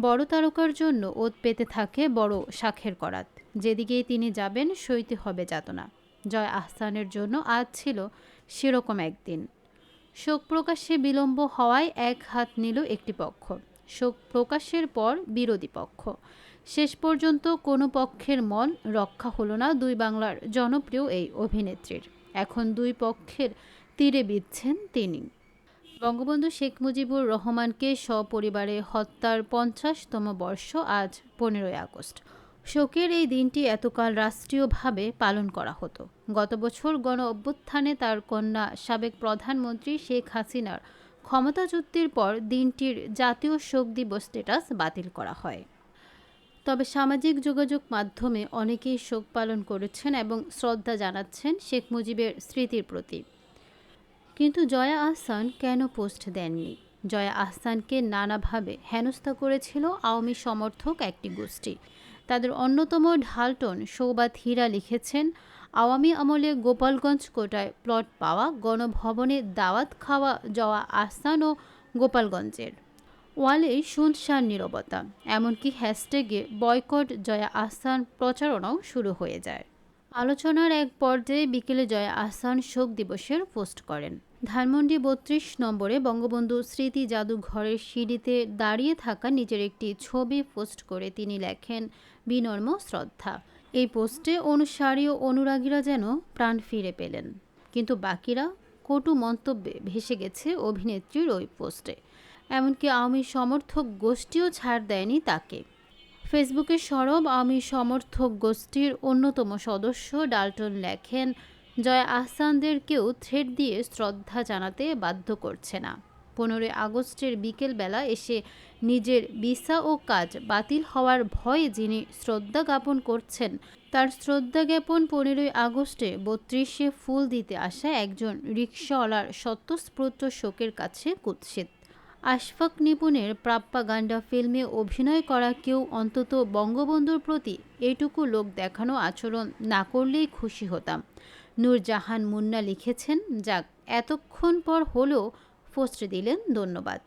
বড় তারকার জন্য ওত পেতে থাকে বড় শাখের করাত। যেদিকেই তিনি যাবেন, সইতে হবে যাতনা। জয় আহসানের জন্য আজ ছিল সেরকম একদিন। শোক প্রকাশে বিলম্ব হওয়ায় এক হাত নিল একটি পক্ষ। শোক প্রকাশের পর বিরোধী পক্ষ। শেষ পর্যন্ত কোনো পক্ষের মন রক্ষা হলো না দুই বাংলার জনপ্রিয় এই অভিনেত্রীর। এখন দুই পক্ষের তীরে বিচ্ছেন তিনি। বঙ্গবন্ধু শেখ মুজিবুর রহমানকে সপরিবারে হত্যার পঞ্চাশতম বর্ষ আজ পনেরোই আগস্ট। শোকের এই দিনটি এতকাল রাষ্ট্রীয়ভাবে পালন করা হতো। গত বছর গণ অভ্যুত্থানে তার কন্যা সাবেক প্রধানমন্ত্রী শেখ হাসিনার ক্ষমতাযুক্তির পর দিনটির জাতীয় শোক দিবস স্ট্যাটাস বাতিল করা হয়। তবে সামাজিক যোগাযোগ মাধ্যমে অনেকেই শোক পালন করেছেন এবং শ্রদ্ধা জানাচ্ছেন শেখ মুজিবের স্মৃতির প্রতি। কিন্তু জয়া আহসান কেন পোস্ট দেননি? জয়া আহসানকে নানাভাবে হেনস্থা করেছিল আওয়ামী সমর্থক একটি গোষ্ঠী। তাদের অন্যতম ঢালটন সৌবাত হীরা লিখেছেন, আওয়ামী আমলে গোপালগঞ্জ কোটায় প্লট পাওয়া, গণভবনে দাওয়াত খাওয়া জয়া আহসান ও গোপালগঞ্জের। ওয়ালে শুনশান নীরবতা। এমনকি হ্যাশট্যাগে বয়কট জয়া আহসান প্রচারণাও শুরু হয়ে যায়। আলোচনার এক পর্যায়ে বিকেলে জয়া আহসান শোক দিবসের পোস্ট করেন। ধানমন্ডি বত্রিশ নম্বরে বঙ্গবন্ধু স্মৃতি জাদুঘরের সিঁড়িতে দাঁড়িয়ে থাকা নিজের একটি ছবি পোস্ট করে তিনি লেখেন, বিনর্ম শ্রদ্ধা। এই পোস্টে অনুসারী ও অনুরাগীরা যেন প্রাণ ফিরে পেলেন। কিন্তু বাকিরা কটু মন্তব্যে ভেসে গেছে অভিনেত্রীর ওই পোস্টে। এমনকি আওয়ামী সমর্থক গোষ্ঠীও ছাড় দেয়নি তাকে। ফেসবুকে সরব আমি সমর্থক গোষ্ঠীর অন্যতম সদস্য ডাল্টন লেখেন, জয় আহসানদেরকেও থ্রেড দিয়ে শ্রদ্ধা জানাতে বাধ্য করছে না। পনেরোই আগস্টের বিকেলবেলা এসে নিজের ভিসা ও কাজ বাতিল হওয়ার ভয়ে যিনি শ্রদ্ধা জ্ঞাপন করছেন, তার শ্রদ্ধা জ্ঞাপন পনেরোই আগস্টে বত্রিশে ফুল দিতে আসা একজন রিক্সাওয়ালার স্বতঃস্ফূর্ত শোকের কাছে কুৎসিত। আশফাক নিপুণের প্রাপ্পা গান্ডা ফিল্মে অভিনয় করা কেউ অন্তত বঙ্গবন্ধুর প্রতি এটুকু লোক দেখানো আচরণ না করলেই খুশি হতাম। নূরজাহান মুন্না লিখেছেন, যাক, এতক্ষণ পর হলেও ফসরে দিলেন ধন্যবাদ।